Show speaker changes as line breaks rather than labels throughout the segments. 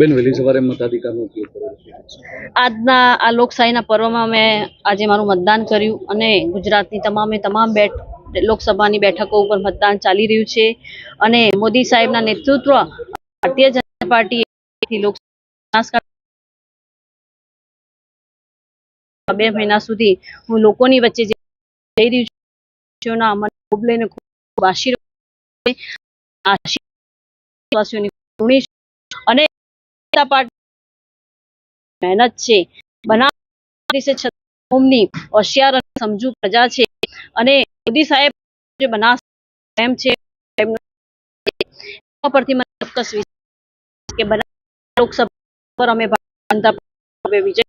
બેન, વહેલી સવારે મતાધિકારનો ઉપયોગ કર્યો
આજના આ લોકશાહીના પર્વમાં મેં આજે મારું મતદાન કર્યું અને ગુજરાતની તમામે તમામ બેઠ લોકસભાની બેઠકો ઉપર મતદાન ચાલી રહ્યું છે અને મોદી સાહેબના નેતૃત્વ ભારતીય જનતા પાર્ટીએ લોકસભા બે મહિના સુધી હું લોકોની વચ્ચે જઈ રહ્યું છું મને ખૂબ લઈને ખૂબ આશીર્વાદ છે. આશીર્વાદવાસીઓની ઋણી છું. અને જનતા પાર્ટી મહેનત છે. બનાસ હોશિયાર અને સમજુ પ્રજા છે. અને મોદી સાહેબ જે બનાસ એમ છે. પરથી મને ચોક્કસ કે બનાસ લોકસભા પર અમે જનતા વિજય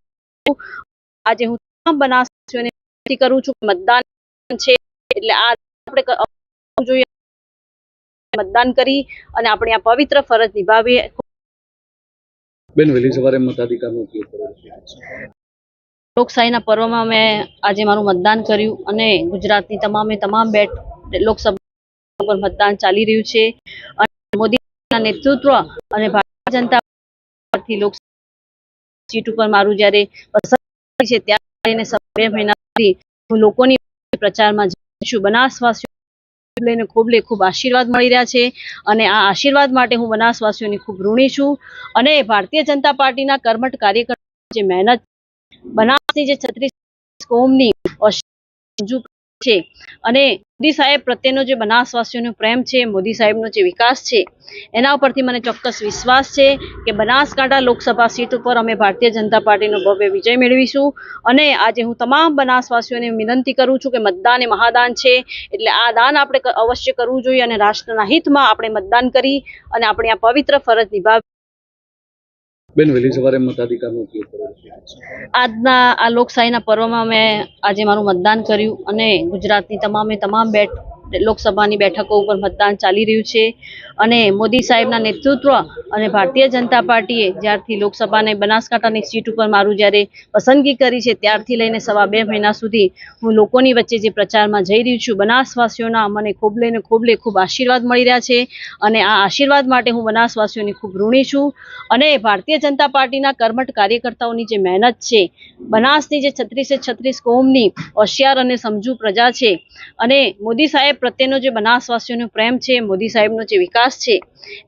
આજે હું તમામ બનાસવાસીઓને વિનંતી કરું છું મતદાન છે એટલે આ આપણે જોઈએ. મતદાન કરી અને આપણે આ પવિત્ર ફરજ નિભાવીએ.
બેન, વહેલી સવારે મતાધિકારનો ઉપયોગ કર્યો
લોકશાહીના પર્વમાં મેં આજે મારું મતદાન કર્યું અને ગુજરાતની તમામે તમામ બેઠ લોકસભા પર મતદાન ચાલી રહ્યું છે. અને મોદીના નેતૃત્વ અને ભારતીય જનતા પાર્ટી લોકસભા સીટ ઉપર મારું જ્યારે પસંદ છે, ત્યારે બે મહિના સુધી હું લોકોની પ્રચારમાં જઈ છું. બનાસવાસીઓ લઈને ખૂબ લે ખૂબ આશીર્વાદ મળી રહ્યા છે અને આ આશીર્વાદ માટે હું બનાસવાસીઓની ખૂબ ઋણી છું અને ભારતીય જનતા પાર્ટીના કર્મઠ કાર્યકર્તાઓ જે મહેનત બનાસની જે છત્રીસ કોમની છે. અને મોદી સાહેબ પ્રત્યેનો જે બનાસવાસીઓનો પ્રેમ છે, મોદી સાહેબનો જે વિકાસ છે, એના ઉપરથી મને ચોક્કસ વિશ્વાસ છે કે બનાસકાંઠા લોકસભા સીટ ઉપર અમે ભારતીય જનતા પાર્ટીનો ભવ્ય વિજય મેળવીશું. અને આજે હું તમામ બનાસવાસીઓને વિનંતી કરું છું કે મતદાન એ મહાદાન છે, એટલે આ દાન આપણે અવશ્ય કરવું જોઈએ અને રાષ્ટ્રના હિતમાં આપણે મતદાન કરી અને આપણી આ પવિત્ર ફરજ નિભાવી
બેન, વહેલી સવારે મતાધિકારનો ઉપયોગ
આજના આ લોકશાહીના પર્વમાં મેં આજે મારું મતદાન કર્યું અને ગુજરાતની તમામે તમામ બેઠ લોકસભાની બેઠકો ઉપર મતદાન ચાલી રહ્યું છે. અને મોદી સાહેબના નેતૃત્વ અને ભારતીય જનતા પાર્ટીએ જ્યારથી લોકસભાને બનાસકાંઠાની સીટ ઉપર મારું જ્યારે પસંદગી કરી છે, ત્યારથી લઈને સવા બે મહિના સુધી હું લોકોની વચ્ચે જે પ્રચારમાં જઈ રહ્યું છું, બનાસવાસીઓના મને ખૂબ લઈને ખૂબ લે ખૂબ આશીર્વાદ મળી રહ્યા છે. અને આ આશીર્વાદ માટે હું બનાસવાસીઓની ખૂબ ઋણી છું. અને ભારતીય જનતા પાર્ટીના કર્મઠ કાર્યકર્તાઓની જે મહેનત છે, બનાસની જે છત્રીસે છત્રીસ કોમની હોશિયાર અને સમજુ પ્રજા છે. અને મોદી સાહેબ પ્રત્યેનો જે બનાસવાસીઓનો પ્રેમ છે મોદી સાહેબનો જે વિકાસ છે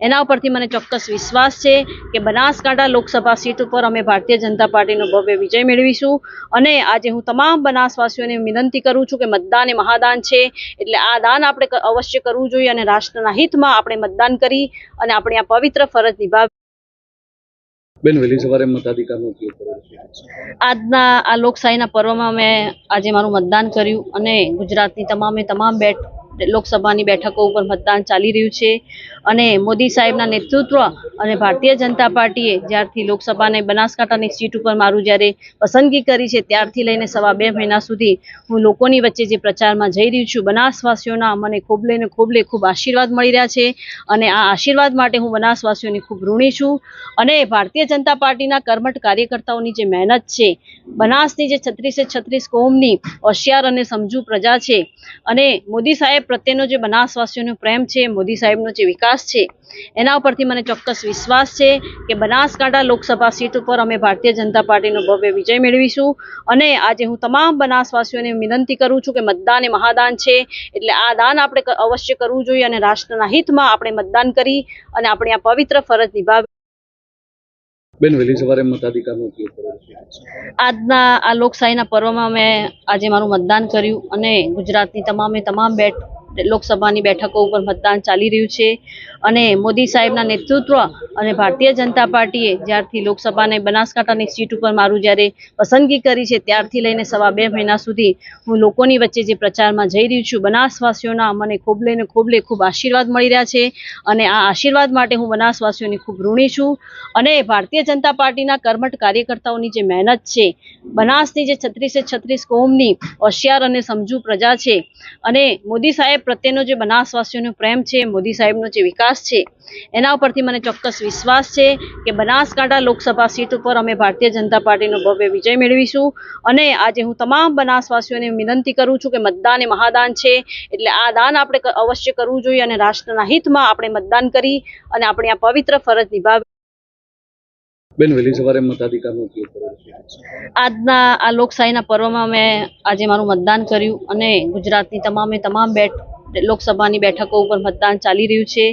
એના ઉપરથી મને ચોક્કસ વિશ્વાસ છે કે બનાસકાંઠા લોકસભા સીટ ઉપર અમે ભારતીય જનતા પાર્ટીનો ભવ્ય વિજય મેળવીશું. અને આજે હું તમામ બનાસવાસીઓને વિનંતી કરું છું કે મતદાન એ મહાદાન છે એટલે આ દાન આપણે અવશ્ય કરવું જોઈએ અને રાષ્ટ્રના હિતમાં આપણે મતદાન કરી અને આપણે આ પવિત્ર ફરજ નિભાવી
બેન વહેલી સવારે મતાધિકારનો ઉપયોગ કર્યો
આજના આ લોકશાહીના પર્વમાં મેં આજે મારું મતદાન કર્યું અને ગુજરાતની તમામે તમામ બેઠ લોકસભાની બેઠકો ઉપર મતદાન ચાલી રહ્યું છે. અને મોદી સાહેબના નેતૃત્વ અને ભારતીય જનતા પાર્ટીએ જ્યારથી લોકસભાને બનાસકાંઠાની સીટ ઉપર મારું જ્યારે પસંદગી કરી છે, ત્યારથી લઈને સવા બે મહિના સુધી હું લોકોની વચ્ચે જે પ્રચારમાં જઈ રહ્યું છું, બનાસવાસીઓના મને ખૂબ લઈને ખૂબ લે ખૂબ આશીર્વાદ મળી રહ્યા છે. અને આ આશીર્વાદ માટે હું બનાસવાસીઓની ખૂબ ઋણી છું. અને ભારતીય જનતા પાર્ટીના કર્મઠ કાર્યકર્તાઓની જે મહેનત છે, બનાસની જે છત્રીસે છત્રીસ કોમની હોશિયાર અને સમજુ પ્રજા છે. અને મોદી સાહેબ પ્રત્યેનો જે બનાસવાસીઓનો પ્રેમ છે મોદી સાહેબનો જે વિકાસ છે એના ઉપરથી મને ચોક્કસ વિશ્વાસ છે કે બનાસકાંઠા લોકસભા સીટ ઉપર અમે ભારતીય જનતા પાર્ટીનો ભવ્ય વિજય મેળવીશું. અને આજે હું તમામ બનાસવાસીઓને વિનંતી કરું છું કે મતદાન એ મહાદાન છે એટલે આ દાન આપણે અવશ્ય કરવું જોઈએ અને રાષ્ટ્રના હિતમાં આપણે મતદાન કરી અને આપણી આ પવિત્ર ફરજ નિભાવી
બેન વહેલી સવારે મતાધિકારનો ઉપયોગ કર્યો
આજના આ લોકશાહીના પર્વમાં મેં આજે મારું મતદાન કર્યું અને ગુજરાતની તમામે તમામ બેઠ લોકસભાની બેઠકો ઉપર મતદાન ચાલી રહ્યું છે. અને મોદી સાહેબના નેતૃત્વ અને ભારતીય જનતા પાર્ટીએ જ્યારથી લોકસભાને બનાસકાંઠાની સીટ ઉપર મારું જ્યારે પસંદગી કરી છે, ત્યારથી લઈને સવા બે મહિના સુધી હું લોકોની વચ્ચે જે પ્રચારમાં જઈ રહ્યું છું, બનાસવાસીઓના મને ખૂબ લઈને ખૂબ લે ખૂબ આશીર્વાદ મળી રહ્યા છે. અને આ આશીર્વાદ માટે હું બનાસવાસીઓની ખૂબ ઋણી છું. અને ભારતીય જનતા પાર્ટીના કર્મઠ કાર્યકર્તાઓની જે મહેનત છે, બનાસની જે છત્રીસે છત્રીસ કોમની હોશિયાર અને સમજુ પ્રજા છે. અને મોદી સાહેબ પ્રત્યેનો જે બનાસવાસીઓનો પ્રેમ છે મોદી સાહેબનો જે વિકાસ છે એના ઉપરથી મને ચોક્કસ વિશ્વાસ છે કે બનાસકાંઠા લોકસભા સીટ ઉપર અમે ભારતીય જનતા પાર્ટીનો ભવ્ય વિજય મેળવીશું. અને આજે હું તમામ બનાસવાસીઓને વિનંતી કરું છું કે મતદાન એ મહાદાન છે એટલે આ દાન આપણે અવશ્ય કરવું જોઈએ અને રાષ્ટ્રના હિતમાં આપણે મતદાન કરી અને આપણી આ પવિત્ર ફરજ નિભાવી
બેન વહેલી સવારે મતાધિકારનો ઉપયોગ કર્યો
આજના આ લોકશાહીના પર્વમાં મેં આજે મારું મતદાન કર્યું અને ગુજરાતની તમામે તમામ બેઠ લોકસભાની બેઠકો ઉપર મતદાન ચાલી રહ્યું છે.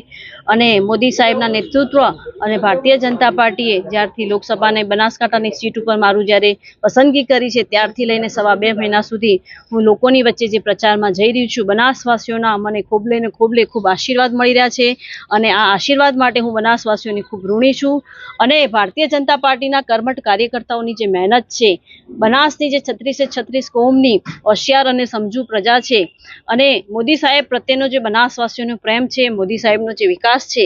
અને મોદી સાહેબના નેતૃત્વ અને ભારતીય જનતા પાર્ટીએ જ્યારથી લોકસભાને બનાસકાંઠાની સીટ ઉપર મારું જ્યારે પસંદગી કરી છે, ત્યારથી લઈને સવા બે મહિના સુધી હું લોકોની વચ્ચે જે પ્રચારમાં જઈ રહી છું, બનાસવાસીઓના મને ખૂબ લઈને ખૂબ લે ખૂબ આશીર્વાદ મળી રહ્યા છે. અને આ આશીર્વાદ માટે હું બનાસવાસીઓની ખૂબ ઋણી છું. અને ભારતીય જનતા પાર્ટીના કર્મઠ કાર્યકર્તાઓની જે મહેનત છે, બનાસની જે છત્રીસે છત્રીસ કોમની હોશિયાર અને સમજુ પ્રજા છે. અને મોદી સાહેબ પ્રત્યેનો જે બનાસવાસીઓનો પ્રેમ છે મોદી સાહેબનો જે વિકાસ છે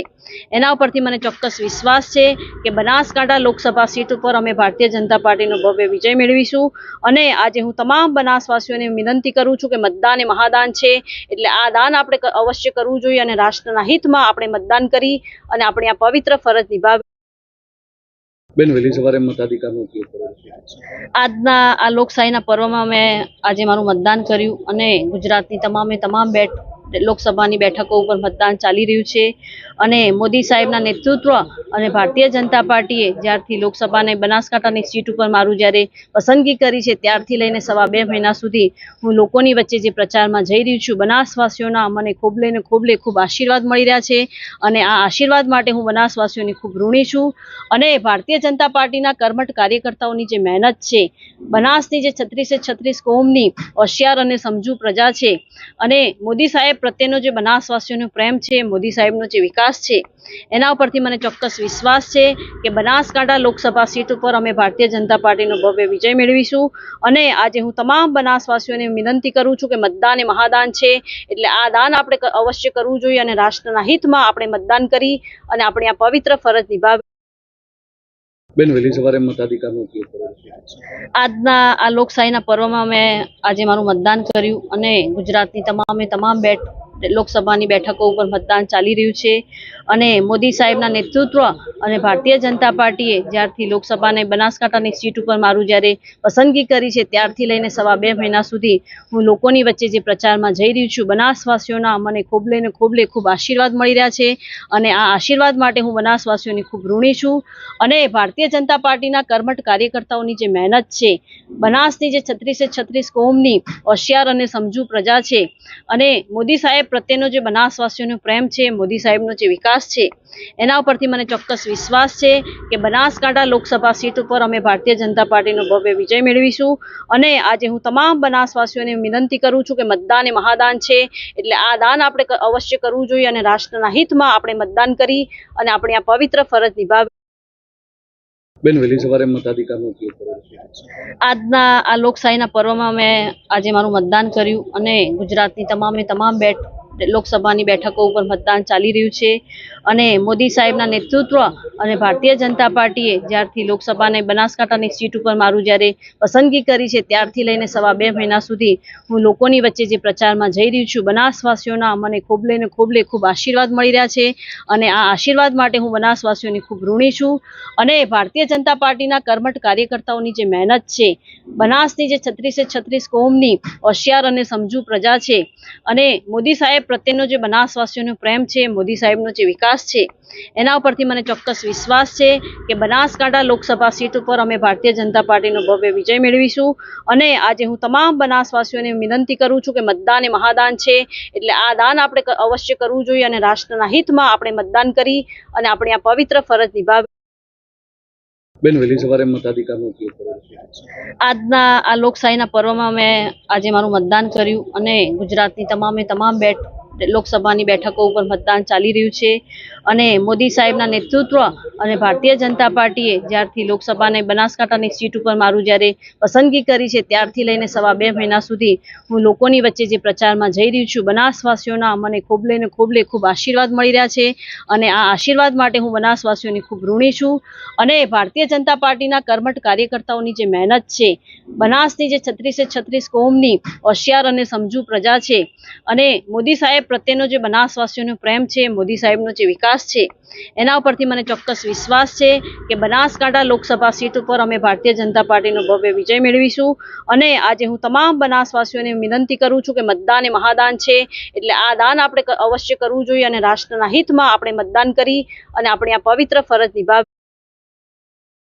એના ઉપરથી મને ચોક્કસ વિશ્વાસ છે કે બનાસકાંઠા લોકસભા સીટ ઉપર અમે ભારતીય જનતા પાર્ટીનો ભવ્ય વિજય મેળવીશું. અને આજે હું તમામ બનાસવાસીઓને વિનંતી કરું છું કે મતદાન એ મહાદાન છે એટલે આ દાન આપણે અવશ્ય કરવું જોઈએ અને રાષ્ટ્રના હિતમાં આપણે મતદાન કરી અને આપણે આ પવિત્ર ફરજ નિભાવી
બેન વહેલી સવારે મતાધિકારનો ઉપયોગ કર્યો
આજના આ લોકશાહીના પર્વમાં મેં આજે મારું મતદાન કર્યું અને ગુજરાતની તમામે તમામ બેઠ લોકસભાની બેઠકો ઉપર મતદાન ચાલી રહ્યું છે. અને મોદી સાહેબના નેતૃત્વ અને ભારતીય જનતા પાર્ટીએ જ્યારથી લોકસભાને બનાસકાંઠાની સીટ ઉપર મારું જ્યારે પસંદગી કરી છે, ત્યારથી લઈને સવા બે મહિના સુધી હું લોકોની વચ્ચે જે પ્રચારમાં જઈ રહી છું, બનાસવાસીઓના મને ખોબલે ને ખોબલે ખૂબ આશીર્વાદ મળી રહ્યા છે. અને આ આશીર્વાદ માટે હું બનાસવાસીઓની ખૂબ ઋણી છું. અને ભારતીય જનતા પાર્ટીના કર્મઠ કાર્યકર્તાઓની જે મહેનત છે, બનાસની જે છત્રીસે છત્રીસ કોમની હોશિયાર અને સમજુ પ્રજા છે. અને મોદી સાહેબ પ્રત્યેનો જે બનાસવાસીઓનો પ્રેમ છે, મોદી સાહેબનો જે વિકાસ છે, એના ઉપરથી મને ચોક્કસ વિશ્વાસ છે કે બનાસકાંઠા લોકસભા સીટ ઉપર અમે ભારતીય જનતા પાર્ટીનો ભવ્ય વિજય મેળવીશું. અને આજે હું તમામ બનાસવાસીઓને વિનંતી કરું છું કે મતદાન એ મહાદાન છે, એટલે આ દાન આપણે અવશ્ય કરવું જોઈએ અને રાષ્ટ્રના હિતમાં આપણે મતદાન કરી અને આપણી આ પવિત્ર ફરજ નિભાવી
બેન, વહેલી સવારે મતાધિકારનો ઉપયોગ
આજના આ લોકશાહીના પર્વમાં મેં આજે મારું મતદાન કર્યું અને ગુજરાતની તમામે તમામ બેઠ લોકસભાની બેઠકો ઉપર મતદાન ચાલી રહ્યું છે. અને મોદી સાહેબના નેતૃત્વ અને ભારતીય જનતા પાર્ટીએ જ્યારથી લોકસભાને બનાસકાંઠાની સીટ ઉપર મારું જ્યારે પસંદગી કરી છે, ત્યારથી લઈને સવા બે મહિના સુધી હું લોકોની વચ્ચે જે પ્રચારમાં જઈ રહી છું, બનાસવાસીઓના મને ખોબલે ને ખોબલે ખૂબ આશીર્વાદ મળી રહ્યા છે. અને આ આશીર્વાદ માટે હું બનાસવાસીઓની ખૂબ ઋણી છું. અને ભારતીય જનતા પાર્ટીના કર્મઠ કાર્યકર્તાઓની જે મહેનત છે, બનાસની જે છત્રીસે છત્રીસ કોમની હોશિયાર અને સમજુ પ્રજા છે. અને મોદી સાહેબ પ્રત્યેનો જે બનાસવાસીઓનો પ્રેમ છે, મોદી સાહેબનો જે વિકાસ છે, એના ઉપરથી મને ચોક્કસ વિશ્વાસ છે કે બનાસકાંઠા લોકસભા સીટ ઉપર અમે ભારતીય જનતા પાર્ટીનો ભવ્ય વિજય મેળવીશું. અને આજે હું તમામ બનાસવાસીઓને વિનંતી કરું છું કે મતદાન એ મહાદાન છે, એટલે આ દાન આપણે અવશ્ય કરવું જોઈએ અને રાષ્ટ્રના હિતમાં આપણે મતદાન કરી અને આપણી આ પવિત્ર ફરજ નિભાવી
બેન, વહેલી સવારે મતાધિકારનો ઉપયોગ કર્યો
આજના આ લોકશાહીના પર્વમાં મેં આજે મારું મતદાન કર્યું અને ગુજરાતની તમામે તમામ બેઠ લોકસભાની બેઠકો ઉપર મતદાન ચાલી રહ્યું છે. અને મોદી સાહેબના નેતૃત્વ અને ભારતીય જનતા પાર્ટીએ જ્યારથી લોકસભાને બનાસકાંઠાની સીટ ઉપર મારું જ્યારે પસંદગી કરી છે, ત્યારથી લઈને સવા બે મહિના સુધી હું લોકોની વચ્ચે જે પ્રચારમાં જઈ રહી છું, બનાસવાસીઓના મને ખોબલે ને ખૂબલે ખૂબ આશીર્વાદ મળી રહ્યા છે. અને આ આશીર્વાદ માટે હું બનાસવાસીઓની ખૂબ ઋણી છું. અને ભારતીય જનતા પાર્ટીના કર્મઠ કાર્યકર્તાઓની જે મહેનત છે, બનાસની જે છત્રીસે છત્રીસ કોમની હોશિયાર અને સમજુ પ્રજા છે. અને મોદી સાહેબ પ્રત્યેનો જે બનાસવાસીઓનો પ્રેમ છે, મોદી સાહેબનો જે વિકાસ છે, એના ઉપરથી મને ચોક્કસ વિશ્વાસ છે કે બનાસકાંઠા લોકસભા સીટ ઉપર અમે ભારતીય જનતા પાર્ટીનો ભવ્ય વિજય મેળવીશું. અને આજે હું તમામ બનાસવાસીઓને વિનંતી કરું છું કે મતદાન એ મહાદાન છે, એટલે આ દાન આપણે અવશ્ય કરવું જોઈએ અને રાષ્ટ્રના હિતમાં આપણે મતદાન કરી અને આપણી આ પવિત્ર ફરજ નિભાવી
બેન, વહેલી સવારે મતાધિકારનો ઉપયોગ કર્યો
આજના આ લોકશાહીના પર્વમાં મેં આજે મારું મતદાન કર્યું અને ગુજરાતની તમામે તમામ બેઠ લોકસભાની બેઠકો ઉપર મતદાન ચાલી રહ્યું છે. અને મોદી સાહેબના નેતૃત્વ અને ભારતીય જનતા પાર્ટીએ જ્યારથી લોકસભાને બનાસકાંઠાની સીટ ઉપર મારું જ્યારે પસંદગી કરી છે, ત્યારથી લઈને સવા બે મહિના સુધી હું લોકોની વચ્ચે જે પ્રચારમાં જઈ રહી છું, બનાસવાસીઓના મને ખોબલે ને ખોબલે ખૂબ આશીર્વાદ મળી રહ્યા છે. અને આ આશીર્વાદ માટે હું બનાસવાસીઓની ખૂબ ઋણી છું. અને ભારતીય જનતા પાર્ટીના કર્મઠ કાર્યકર્તાઓની જે મહેનત છે, બનાસની જે છત્રીસે છત્રીસ કોમની હોશિયાર અને સમજુ પ્રજા છે. અને મોદી સાહેબ પ્રત્યેનો જે બનાસવાસીઓનો પ્રેમ છે, મોદી સાહેબનો જે વિકાસ છે, એના ઉપરથી મને ચોક્કસ વિશ્વાસ છે કે બનાસકાંઠા લોકસભા સીટ ઉપર અમે ભારતીય જનતા પાર્ટીનો ભવ્ય વિજય મેળવીશું. અને આજે હું તમામ બનાસવાસીઓને વિનંતી કરું છું કે મતદાન એ મહાદાન છે, એટલે આ દાન આપણે અવશ્ય કરવું જોઈએ અને રાષ્ટ્રના હિતમાં આપણે મતદાન કરી અને આપણી આ પવિત્ર ફરજ નિભાવી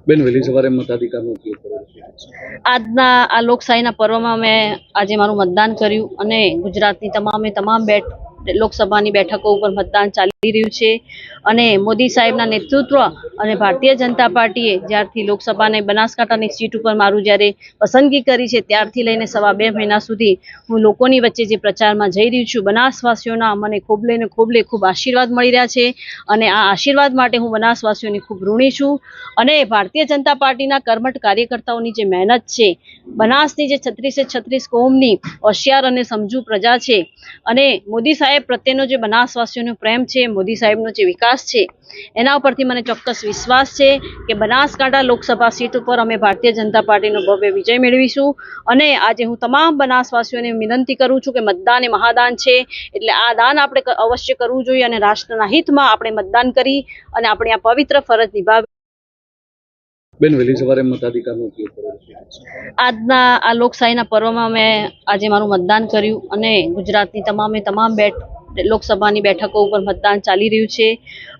બેન, વહેલી સવારે મતાધિકારનો ઉપયોગ કર્યો
આજના આ લોકશાહીના પર્વમાં મેં આજે મારું મતદાન કર્યું અને ગુજરાતની તમામે તમામ બેઠ લોકસભાની બેઠકો ઉપર મતદાન ચાલી રહ્યું છે. અને મોદી સાહેબના નેતૃત્વ અને ભારતીય જનતા પાર્ટીએ જ્યારથી લોકસભાને બનાસકાંઠાની સીટ ઉપર મારું જ્યારે પસંદગી કરી છે, ત્યારથી લઈને સવા બે મહિના સુધી હું લોકોની વચ્ચે જે પ્રચારમાં જઈ રહી છું, બનાસવાસીઓના મને ખોબલે ને ખોબલે ખૂબ આશીર્વાદ મળી રહ્યા છે અને આ આશીર્વાદ માટે હું બનાસવાસીઓની ખૂબ ઋણી છું અને ભારતીય જનતા પાર્ટીના કર્મઠ કાર્યકર્તાઓની જે મહેનત છે, બનાસની જે છત્રીસે છત્રીસ કોમની હોશિયાર અને સમજુ પ્રજા છે અને મોદી સાહેબ પ્રત્યેનો જે બનાસવાસીઓનો પ્રેમ છે, મોદી સાહેબનો જે વિકાસ છે. એના ઉપરથી મને ચોક્કસ વિશ્વાસ છે કે બનાસકાંઠા લોકસભા સીટ ઉપર અમે ભારતીય જનતા પાર્ટીનો ભવ્ય વિજય મેળવીશું. અને આજે હું તમામ બનાસવાસીઓને વિનંતી કરું છું કે મતદાન એ મહાદાન છે. એટલે આ દાન આપણે અવશ્ય કરવું જોઈએ અને રાષ્ટ્રના હિતમાં આપણે મતદાન કરી અને આપણી આ પવિત્ર ફરજ નિભાવી
બેન વહેલી સવારે મતાધિકારનો ઉપયોગ કર્યો
આજના આ લોકશાહીના પર્વમાં મેં આજે મારું મતદાન કર્યું અને ગુજરાતની તમામે તમામ બેઠ લોકસભાની બેઠકો ઉપર મતદાન ચાલી રહ્યું છે.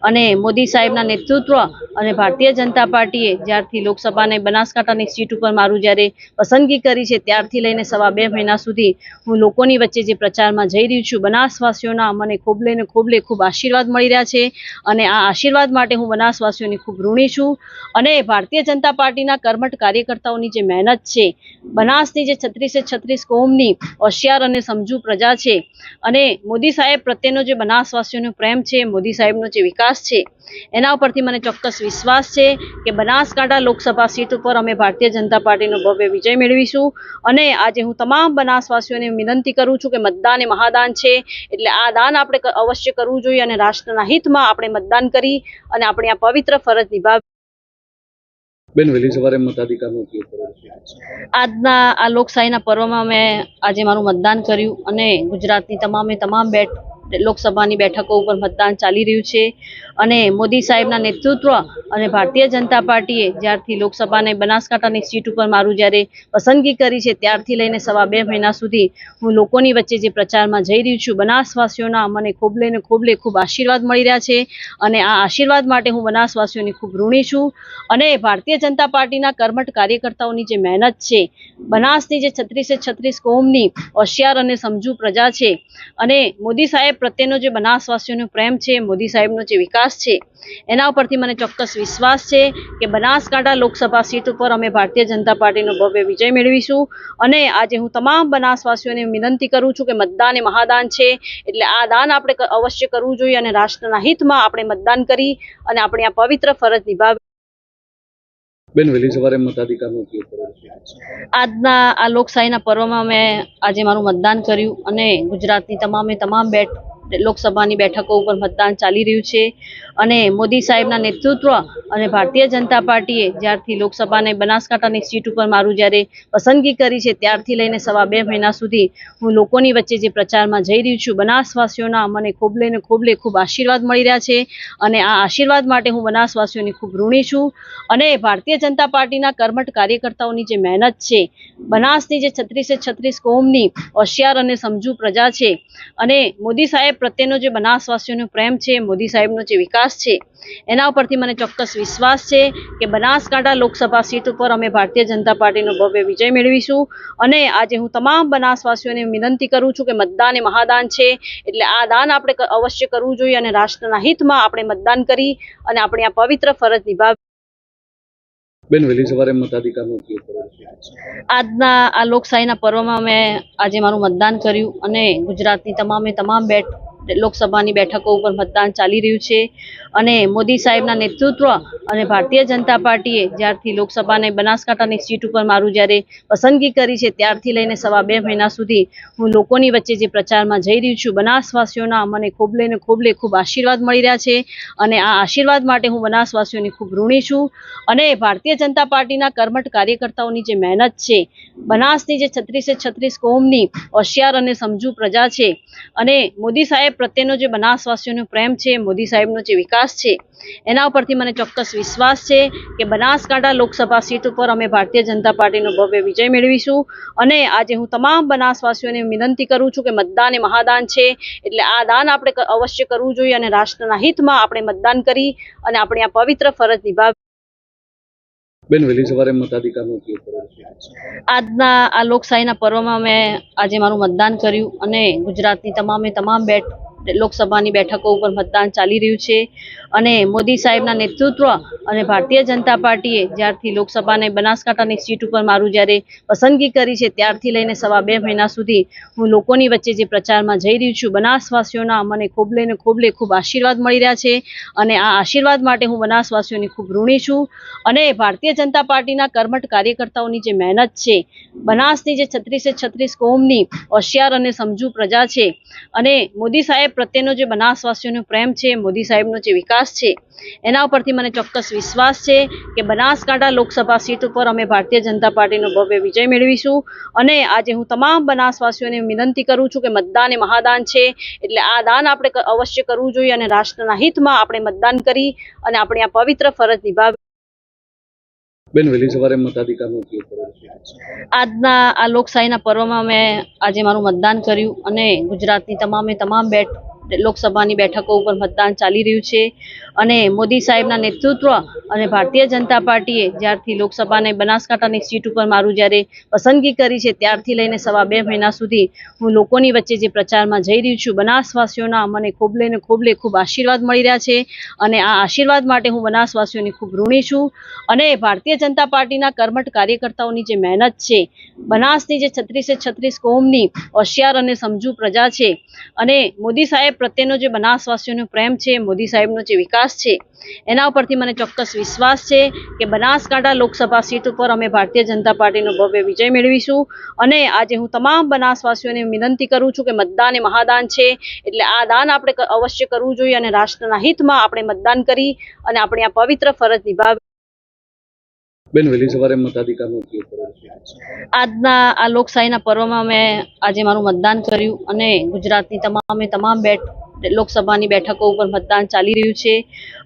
અને મોદી સાહેબના નેતૃત્વ અને ભારતીય જનતા પાર્ટીએ જ્યારથી લોકસભાને બનાસકાંઠાની સીટ ઉપર મારું જ્યારે પસંદગી કરી છે, ત્યારથી લઈને સવા બે મહિના સુધી હું લોકોની વચ્ચે જે પ્રચારમાં જઈ રહી છું, બનાસવાસીઓના મને ખોબલે ને ખોબલે ખૂબ આશીર્વાદ મળી રહ્યા છે. અને આ આશીર્વાદ માટે હું બનાસવાસીઓની ખૂબ ઋણી છું. અને ભારતીય જનતા પાર્ટીના કર્મઠ કાર્યકર્તાઓની જે મહેનત છે, બનાસની જે છત્રીસે છત્રીસ કોમની હોશિયાર અને સમજુ પ્રજા છે. અને મોદી સાહેબ પ્રત્યેનો જે બનાસવાસીઓનો પ્રેમ છે મોદી સાહેબનો જે વિકાસ છે એના ઉપરથી મને ચોક્કસ વિશ્વાસ છે કે બનાસકાંઠા લોકસભા સીટ ઉપર અમે ભારતીય જનતા પાર્ટીનો ભવ્ય વિજય મેળવીશું. અને આજે હું તમામ બનાસવાસીઓને વિનંતી કરું છું કે મતદાન એ મહાદાન છે એટલે આ દાન આપણે અવશ્ય કરવું જોઈએ અને રાષ્ટ્રના હિતમાં આપણે મતદાન કરી અને આપણી આ પવિત્ર ફરજ નિભાવી
બેન વહેલી સવારે મતાધિકારનો ઉપયોગ કર્યો
આજના આ લોકશાહીના પર્વમાં મેં આજે મારું મતદાન કર્યું અને ગુજરાતની તમામે તમામ બેઠ લોકસભાની બેઠકો ઉપર મતદાન ચાલી રહ્યું છે. અને મોદી સાહેબના નેતૃત્વ અને ભારતીય જનતા પાર્ટીએ જ્યારથી લોકસભાને બનાસકાંઠાની સીટ ઉપર મારું જ્યારે પસંદગી કરી છે, ત્યારથી લઈને સવા બે મહિના સુધી હું લોકોની વચ્ચે જે પ્રચારમાં જઈ રહી છું, બનાસવાસીઓના મને ખોબલે ને ખોબલે ખૂબ આશીર્વાદ મળી રહ્યા છે અને આ આશીર્વાદ માટે હું બનાસવાસીઓની ખૂબ ઋણી છું અને ભારતીય જનતા પાર્ટીના કર્મઠ કાર્યકર્તાઓની જે મહેનત છે, બનાસની જે છત્રીસે છત્રીસ કોમની હોશિયાર અને સમજુ પ્રજા છે અને મોદી સાહેબ પ્રત્યેનો જે બનાસવાસીઓનો પ્રેમ છે, મોદી સાહેબનો જે વિકાસ છે. એના ઉપરથી મને ચોક્કસ વિશ્વાસ છે કે બનાસકાંઠા લોકસભા સીટ ઉપર અમે ભારતીય જનતા પાર્ટીનો ભવ્ય વિજય મેળવીશું. અને આજે હું તમામ બનાસવાસીઓને વિનંતી કરું છું કે મતદાન એ મહાદાન છે. એટલે આ દાન આપણે અવશ્ય કરવું જોઈએ અને રાષ્ટ્રના હિતમાં આપણે મતદાન કરી અને આપણે આ પવિત્ર ફરજ નિભાવી
બેન વહેલી સવારે મતાધિકારનો ઉપયોગ કર્યો
આજના આ લોકશાહીના પર્વમાં મેં આજે મારું મતદાન કર્યું અને ગુજરાતની તમામે તમામ બેઠ લોકસભાની બેઠકો ઉપર મતદાન ચાલી રહ્યું છે. અને મોદી સાહેબના નેતૃત્વ અને ભારતીય જનતા પાર્ટીએ જ્યારથી લોકસભાને બનાસકાંઠાની સીટ ઉપર મારું જ્યારે પસંદગી કરી છે, ત્યારથી લઈને સવા બે મહિના સુધી હું લોકોની વચ્ચે જે પ્રચારમાં જઈ રહી છું, બનાસવાસીઓના મને ખૂબ લઈને ખૂબ લે ખૂબ આશીર્વાદ મળી રહ્યા છે અને આ આશીર્વાદ માટે હું બનાસવાસીઓની ખૂબ ઋણી છું અને ભારતીય જનતા પાર્ટીના કર્મઠ કાર્યકર્તાઓની જે મહેનત છે, બનાસની જે છત્રીસે છત્રીસ કોમની હોશિયાર અને સમજુ પ્રજા છે અને મોદી સાહેબ પ્રત્યેનો જે બનાસવાસીઓનો પ્રેમ છે, મોદી સાહેબનો જે વિકાસ છે. એના ઉપરથી મને ચોક્કસ વિશ્વાસ છે કે બનાસકાંઠા લોકસભા સીટ ઉપર અમે ભારતીય જનતા પાર્ટીનો ભવ્ય વિજય મેળવીશું. અને આજે હું તમામ બનાસવાસીઓને વિનંતી કરું છું કે મતદાન એ મહાદાન છે. એટલે આ દાન આપણે અવશ્ય કરવું જોઈએ અને રાષ્ટ્રના હિતમાં આપણે મતદાન કરી અને આપણી આ પવિત્ર ફરજ નિભાવી
બેન વહેલી સવારે મતાધિકારનો ઉપયોગ કર્યો
આજના આ લોકશાહીના પર્વમાં મેં આજે મારું મતદાન કર્યું અને ગુજરાતની તમામે તમામ બેઠ લોકસભાની બેઠકો ઉપર મતદાન ચાલી રહ્યું છે. અને મોદી સાહેબના નેતૃત્વ અને ભારતીય જનતા પાર્ટીએ જ્યારથી લોકસભાને બનાસકાંઠાની સીટ ઉપર મારું જ્યારે પસંદગી કરી છે, ત્યારથી લઈને સવા બે મહિના સુધી હું લોકોની વચ્ચે જે પ્રચારમાં જઈ રહી છું, બનાસવાસીઓના મને ખોબલે ને ખૂબલે ખૂબ આશીર્વાદ મળી રહ્યા છે. અને આ આશીર્વાદ માટે હું બનાસવાસીઓની ખૂબ ઋણી છું. અને ભારતીય જનતા પાર્ટીના કર્મઠ કાર્યકર્તાઓની જે મહેનત છે, બનાસની જે છત્રીસે છત્રીસ કોમની હોશિયાર અને સમજુ પ્રજા છે. અને મોદી સાહેબ પ્રત્યેનો જે બનાસવાસીઓનો પ્રેમ છે, મોદી સાહેબનો જે વિકાસ છે, એના ઉપરથી મને ચોક્કસ વિશ્વાસ છે કે બનાસકાંઠા લોકસભા સીટ ઉપર અમે ભારતીય જનતા પાર્ટીનો ભવ્ય વિજય મેળવીશું. અને આજે હું તમામ બનાસવાસીઓને વિનંતી કરું છું કે મતદાન એ મહાદાન છે, એટલે આ દાન આપણે અવશ્ય કરવું જોઈએ અને રાષ્ટ્રના હિતમાં આપણે મતદાન કરી અને આપણી આ પવિત્ર ફરજ નિભાવી
બેન, વહેલી સવારે મતાધિકારનો ઉપયોગ કર્યો
આજના આ લોકશાહીના પર્વમાં મેં આજે મારું મતદાન કર્યું અને ગુજરાતની તમામે તમામ બેઠ લોકસભાની બેઠકો ઉપર મતદાન ચાલી રહ્યું છે. અને મોદી સાહેબના નેતૃત્વ અને ભારતીય જનતા પાર્ટીએ જ્યારથી લોકસભાને બનાસકાંઠાની સીટ ઉપર મારું જ્યારે પસંદગી કરી છે, ત્યારથી લઈને સવા બે મહિના સુધી હું લોકોની વચ્ચે જે પ્રચારમાં જઈ રહી છું, બનાસવાસીઓના મને ખોબલે ને ખોબલે ખૂબ આશીર્વાદ મળી રહ્યા છે. અને આ આશીર્વાદ માટે હું બનાસવાસીઓની ખૂબ ઋણી છું. અને ભારતીય જનતા પાર્ટીના કર્મઠ કાર્યકર્તાઓની જે મહેનત છે, બનાસની જે છત્રીસે છત્રીસ કોમની હોશિયાર અને સમજુ પ્રજા છે. અને મોદી સાહેબ પ્રત્યેનો જે બનાસવાસીઓનો પ્રેમ છે, મોદી સાહેબનો જે વિકાસ છે, એના ઉપરથી મને ચોક્કસ વિશ્વાસ છે કે બનાસકાંઠા લોકસભા સીટ ઉપર અમે ભારતીય જનતા પાર્ટીનો ભવ્ય વિજય મેળવીશું. અને આજે હું તમામ બનાસવાસીઓને વિનંતી કરું છું કે મતદાન એ મહાદાન છે, એટલે આ દાન આપણે અવશ્ય કરવું જોઈએ અને રાષ્ટ્રના હિતમાં આપણે મતદાન કરી અને આપણી આ પવિત્ર ફરજ નિભાવી
બેન, વહેલી સવારે મતાધિકારનો ઉપયોગ
આજના આ લોકશાહીના પર્વમાં મેં આજે મારું મતદાન કર્યું અને ગુજરાતની તમામે તમામ બેઠ લોકસભાની બેઠકો ઉપર મતદાન ચાલી રહ્યું છે. અને મોદી સાહેબના નેતૃત્વ અને ભારતીય જનતા પાર્ટીએ જ્યારથી લોકસભાને બનાસકાંઠાની સીટ ઉપર મારું જ્યારે પસંદગી કરી છે, ત્યારથી લઈને સવા બે મહિના સુધી હું લોકોની વચ્ચે જે પ્રચારમાં જઈ રહી છું, બનાસવાસીઓના મને ખોબલે ને ખૂબલે ખૂબ આશીર્વાદ મળી રહ્યા છે. અને આ આશીર્વાદ માટે હું બનાસવાસીઓની ખૂબ ઋણી છું. અને ભારતીય જનતા પાર્ટીના કર્મઠ કાર્યકર્તાઓની જે મહેનત છે, બનાસની જે છત્રીસે છત્રીસ કોમની હોશિયાર અને સમજુ પ્રજા છે. અને મોદી સાહેબ પ્રત્યેનો જે બનાસવાસીઓનો પ્રેમ છે, મોદી સાહેબનો જે વિકાસ છે, એના ઉપરથી મને ચોક્કસ વિશ્વાસ છે કે બનાસકાંઠા લોકસભા સીટ ઉપર અમે ભારતીય જનતા પાર્ટીનો ભવ્ય વિજય મેળવીશું. અને આજે હું તમામ બનાસવાસીઓને વિનંતી કરું છું કે મતદાન એ મહાદાન છે, એટલે આ દાન આપણે અવશ્ય કરવું જોઈએ અને રાષ્ટ્રના હિતમાં આપણે મતદાન કરી અને આપણી આ પવિત્ર ફરજ નિભાવી
બેન, વહેલી સવારે મતાધિકારનો ઉપયોગ
આજના આ લોકશાહીના પર્વમાં મેં આજે મારું મતદાન કર્યું અને ગુજરાતની તમામે તમામ બેઠ લોકસભાની બેઠકો ઉપર મતદાન ચાલી રહ્યું છે.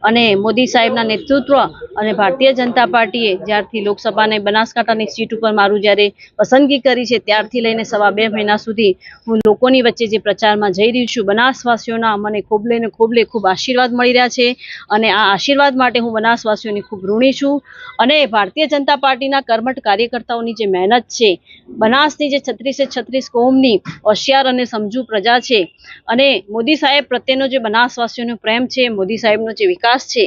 અને મોદી સાહેબના નેતૃત્વ અને ભારતીય જનતા પાર્ટીએ જ્યારથી લોકસભાને બનાસકાંઠાની સીટ ઉપર મારું જ્યારે પસંદગી કરી છે, ત્યારથી લઈને સવા બે મહિના સુધી હું લોકોની વચ્ચે જે પ્રચારમાં જઈ રહી છું, બનાસવાસીઓના મને ખોબલે ને ખૂબલે ખૂબ આશીર્વાદ મળી રહ્યા છે. અને આ આશીર્વાદ માટે હું બનાસવાસીઓની ખૂબ ઋણી છું. અને ભારતીય જનતા પાર્ટીના કર્મઠ કાર્યકર્તાઓની જે મહેનત છે, બનાસની જે છત્રીસે છત્રીસ કોમની હોશિયાર અને સમજુ પ્રજા છે. અને મોદી સાહેબ પ્રત્યેનો જે બનાસવાસીઓનો પ્રેમ છે મોદી સાહેબનો જે વિકાસ છે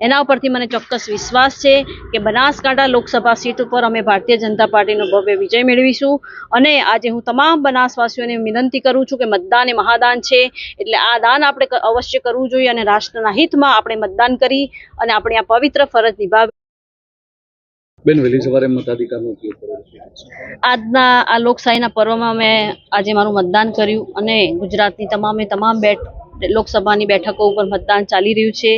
એના ઉપરથી મને ચોક્કસ વિશ્વાસ છે કે બનાસકાંઠા લોકસભા સીટ ઉપર અમે ભારતીય જનતા પાર્ટીનો ભવ્ય વિજય મેળવીશું. અને આજે હું તમામ બનાસવાસીઓને વિનંતી કરું છું કે મતદાન એ મહાદાન છે એટલે આ દાન આપણે અવશ્ય કરવું જોઈએ અને રાષ્ટ્રના હિતમાં આપણે મતદાન કરી અને આપણી આ પવિત્ર ફરજ નિભાવી
બેન વહેલી સવારે મતાધિકારનો ઉપયોગ કર્યો
આજના આ લોકશાહીના પર્વમાં મેં આજે મારું મતદાન કર્યું અને ગુજરાતની તમામે તમામ બેઠ લોકસભાની બેઠકો ઉપર મતદાન ચાલી રહ્યું છે.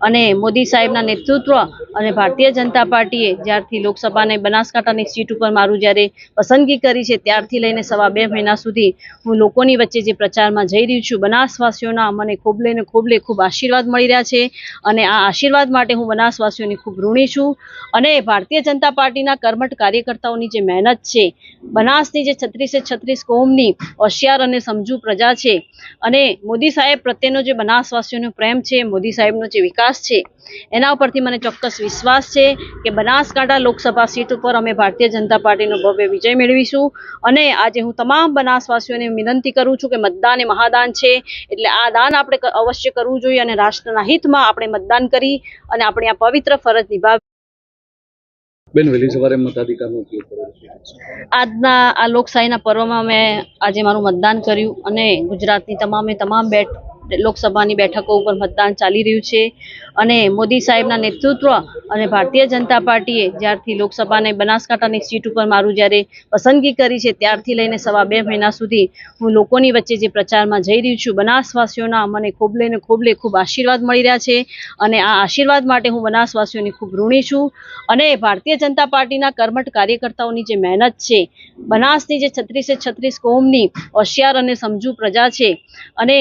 અને મોદી સાહેબના નેતૃત્વ અને ભારતીય જનતા પાર્ટીએ જ્યારથી લોકસભાને બનાસકાંઠાની સીટ ઉપર મારું જ્યારે પસંદગી કરી છે, ત્યારથી લઈને સવા બે મહિના સુધી હું લોકોની વચ્ચે જે પ્રચારમાં જઈ રહી છું, બનાસવાસીઓના મને ખોબલે ને ખોબલે ખૂબ આશીર્વાદ મળી રહ્યા છે. અને આ આશીર્વાદ માટે હું બનાસવાસીઓની ખૂબ ઋણી છું. અને ભારતીય જનતા પાર્ટીના કર્મઠ કાર્યકર્તાઓની જે મહેનત છે, બનાસની જે છત્રીસે છત્રીસ કોમની હોશિયાર અને સમજુ પ્રજા છે. અને મોદી સાહેબ પ્રત્યેનો જે બનાસવાસીઓનો પ્રેમ છે મોદી સાહેબનો જે વિકાસ છે એના ઉપરથી મને ચોક્કસ વિશ્વાસ છે કે બનાસકાંઠા લોકસભા સીટ ઉપર અમે ભારતીય જનતા પાર્ટીનો ભવ્ય વિજય મેળવીશું. અને આજે હું તમામ બનાસવાસીઓને વિનંતી કરું છું કે મતદાન એ મહાદાન છે એટલે આ દાન આપણે અવશ્ય કરવું જોઈએ અને રાષ્ટ્રના હિતમાં આપણે મતદાન કરી અને આપણી આ પવિત્ર ફરજ નિભાવી
બેન વહેલી સવારે મતાધિકારનો ઉપયોગ કર્યો છે
આજના આ લોકશાહીના પર્વમાં મેં આજે મારું મતદાન કર્યું અને ગુજરાતની તમામે તમામ બેઠ લોકસભાની બેઠકો ઉપર મતદાન ચાલી રહ્યું છે. અને મોદી સાહેબના નેતૃત્વ અને ભારતીય જનતા પાર્ટીએ જ્યારથી લોકસભાને બનાસકાંઠાની સીટ ઉપર મારું જ્યારે પસંદગી કરી છે, ત્યારથી લઈને સવા બે મહિના સુધી હું લોકોની વચ્ચે જે પ્રચારમાં જઈ રહી છું, બનાસવાસીઓના મને ખોબલે ને ખોબલે ખૂબ આશીર્વાદ મળી રહ્યા છે. અને આ આશીર્વાદ માટે હું બનાસવાસીઓની ખૂબ ઋણી છું. અને ભારતીય જનતા પાર્ટીના કર્મઠ કાર્યકર્તાઓની જે મહેનત છે, બનાસની જે છત્રીસે છત્રીસ કોમની હોશિયાર અને સમજુ પ્રજા છે. અને